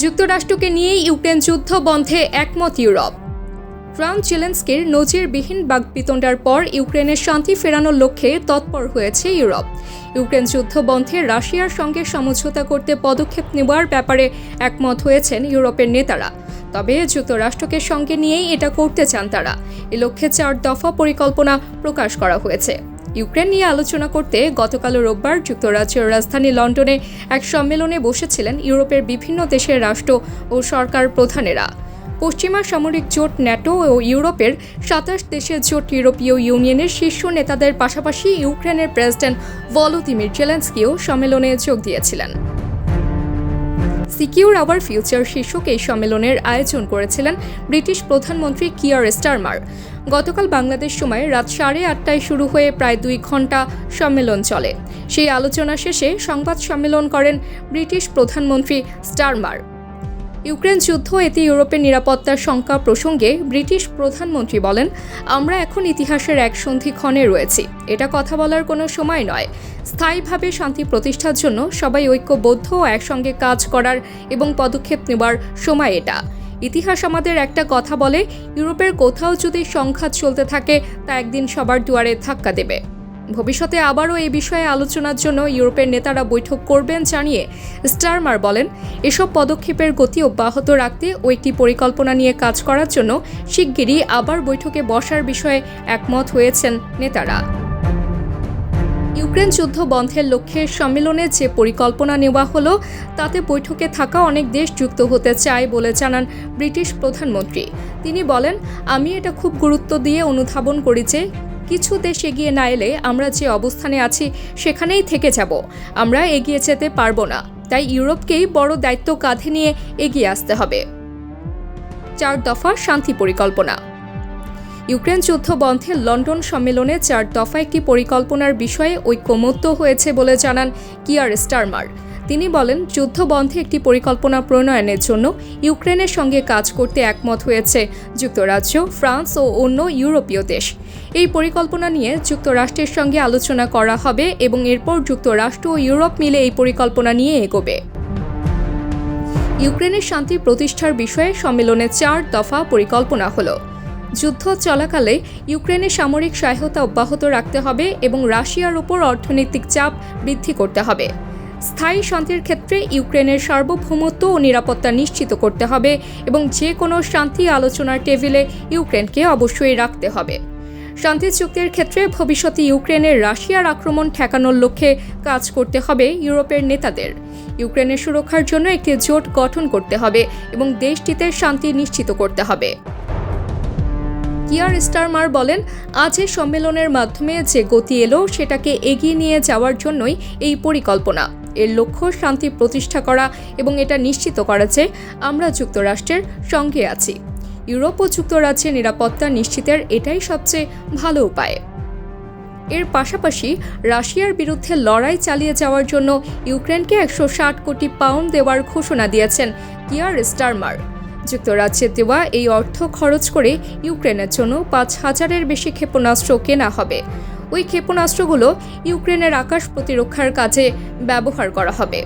যুক্তরাষ্ট্রকে নিয়েই ইউক্রেন যুদ্ধ বন্ধে একমত ইউরোপ। ট্রাম্প জেলেন্সকির নজিরবিহীন বাগবিতণ্ডার পর ইউক্রেনের শান্তি ফেরানোর লক্ষ্যে তৎপর হয়েছে ইউরোপ। ইউক্রেন যুদ্ধ বন্ধে রাশিয়ার সঙ্গে সমঝোতা করতে পদক্ষেপ নেওয়ার ব্যাপারে একমত হয়েছেন ইউরোপের নেতারা। তবে যুক্তরাষ্ট্রকে সঙ্গে নিয়েই এটা করতে চান তারা। এ লক্ষ্যে চার দফা পরিকল্পনা প্রকাশ করা হয়েছে। ইউক্রেন নিয়ে আলোচনা করতে গতকাল রোববার যুক্তরাজ্যের রাজধানী লন্ডনে এক সম্মেলনে বসেছিলেন ইউরোপের বিভিন্ন দেশের রাষ্ট্র ও সরকার প্রধানেরা। পশ্চিমা সামরিক জোট ন্যাটো ও ইউরোপের সাতাশ দেশের জোট ইউরোপীয় ইউনিয়নের শীর্ষ নেতাদের পাশাপাশি ইউক্রেনের প্রেসিডেন্ট ভলোদিমির জেলেন্সকিও সম্মেলনে যোগ দিয়েছিলেন। সিকিউর আওয়ার ফিউচার শীর্ষক এই সম্মেলনের আয়োজন করেছিলেন ব্রিটিশ প্রধানমন্ত্রী কিয়ার স্টারমার। গতকাল বাংলাদেশ সময় রাত সাড়ে আটটায় শুরু হয়ে প্রায় দুই ঘণ্টা সম্মেলন চলে। সেই আলোচনা শেষে সংবাদ সম্মেলন করেন ব্রিটিশ প্রধানমন্ত্রী স্টারমার। ইউক্রেন যুদ্ধ এতে ইউরোপের নিরাপত্তার শঙ্কা প্রসঙ্গে ব্রিটিশ প্রধানমন্ত্রী বলেন, আমরা এখন ইতিহাসের এক সন্ধিক্ষণে রয়েছি। এটা কথা বলার কোনো সময় নয়। স্থায়ীভাবে শান্তি প্রতিষ্ঠার জন্য সবাই ঐক্যবদ্ধ ও একসঙ্গে কাজ করার এবং পদক্ষেপ নেওয়ার সময় এটা। ইতিহাস আমাদের একটা কথা বলে, ইউরোপের কোথাও যদি সংঘাত চলতে থাকে, তা একদিন সবার দুয়ারে ধাক্কা দেবে। ভবিষ্যতে আবারও এই বিষয়ে আলোচনার জন্য ইউরোপের নেতারা বৈঠক করবেন জানিয়ে স্টারমার বলেন, এসব পদক্ষেপের গতি অব্যাহত রাখতে ও একটি পরিকল্পনা নিয়ে কাজ করার জন্য শিগগিরই আবার বৈঠকে বসার বিষয়ে একমত হয়েছেন নেতারা। ইউক্রেন যুদ্ধ বন্ধের লক্ষ্যে সম্মেলনে যে পরিকল্পনা নেওয়া হলো, তাতে বৈঠকে থাকা অনেক দেশ যুক্ত হতে চায় বলে জানান ব্রিটিশ প্রধানমন্ত্রী। তিনি বলেন, আমি এটা খুব গুরুত্ব দিয়ে অনুধাবন করি যে, কিছু দেশ এগিয়ে না এলে আমরা যে অবস্থানে আছি, সেখানেই থেকে যাব। আমরা এগিয়ে যেতে পারব না। তাই ইউরোপকেই বড় দায়িত্ব কাঁধে নিয়ে এগিয়ে আসতে হবে। চার দফা শান্তি পরিকল্পনা। ইউক্রেন যুদ্ধ বন্ধে লন্ডন সম্মেলনে চার দফা একটি পরিকল্পনার বিষয়ে ঐক্যমত্য হয়েছে বলে জানান কিয়ার স্টারমার। তিনি বলেন, যুদ্ধ বন্ধে একটি পরিকল্পনা প্রণয়নের জন্য ইউক্রেনের সঙ্গে কাজ করতে একমত হয়েছে যুক্তরাজ্য, ফ্রান্স ও অন্য ইউরোপীয় দেশ। এই পরিকল্পনা নিয়ে যুক্তরাষ্ট্রের সঙ্গে আলোচনা করা হবে এবং এরপর যুক্তরাষ্ট্র ও ইউরোপ মিলে এই পরিকল্পনা নিয়ে এগোবে। ইউক্রেনের শান্তি প্রতিষ্ঠার বিষয়ে সম্মেলনে চার দফা পরিকল্পনা হলো। যুদ্ধ চলাকালে ইউক্রেনের সামরিক সহায়তা অব্যাহত রাখতে হবে এবং রাশিয়ার ওপর অর্থনৈতিক চাপ বৃদ্ধি করতে হবে। স্থায়ী শান্তির ক্ষেত্রে ইউক্রেনের সার্বভৌমত্ব ও নিরাপত্তা নিশ্চিত করতে হবে এবং যে কোনো শান্তি আলোচনার টেবিলে ইউক্রেনকে অবশ্যই রাখতে হবে। শান্তি চুক্তির ক্ষেত্রে ভবিষ্যতে ইউক্রেনের রাশিয়ার আক্রমণ ঠেকানোর লক্ষ্যে কাজ করতে হবে ইউরোপের নেতাদের। ইউক্রেনের সুরক্ষার জন্য একটি জোট গঠন করতে হবে এবং দেশটিতে শান্তি নিশ্চিত করতে হবে। কিয়ার স্টারমার বলেন, আজ এই সম্মেলনের মাধ্যমে যে গতি এলো, সেটাকে এগিয়ে নিয়ে যাওয়ার জন্যই এই পরিকল্পনা। এর লক্ষ্য শান্তি প্রতিষ্ঠা করা এবং এটা নিশ্চিত করা যে আমরা যুক্তরাষ্ট্রের সঙ্গে আছি। ইউরোপ ও যুক্তরাজ্যের নিরাপত্তা নিশ্চিতের এটাই সবচেয়ে ভালো উপায়। এর পাশাপাশি, রাশিয়ার বিরুদ্ধে লড়াই চালিয়ে যাওয়ার জন্য ইউক্রেনকে একশো ষাট কোটি পাউন্ড দেওয়ার ঘোষণা দিয়েছেন কিয়ার স্টারমার যুক্তরাজ্যের দেওয়া এই অর্থ খরচ করে ইউক্রেনের জন্য পাঁচ হাজারের বেশি ক্ষেপণাস্ত্র কেনা হবে। ওই ক্ষেপণাস্ত্রগুলো ইউক্রেনের আকাশ প্রতিরক্ষার কাজে ব্যবহার করা হবে।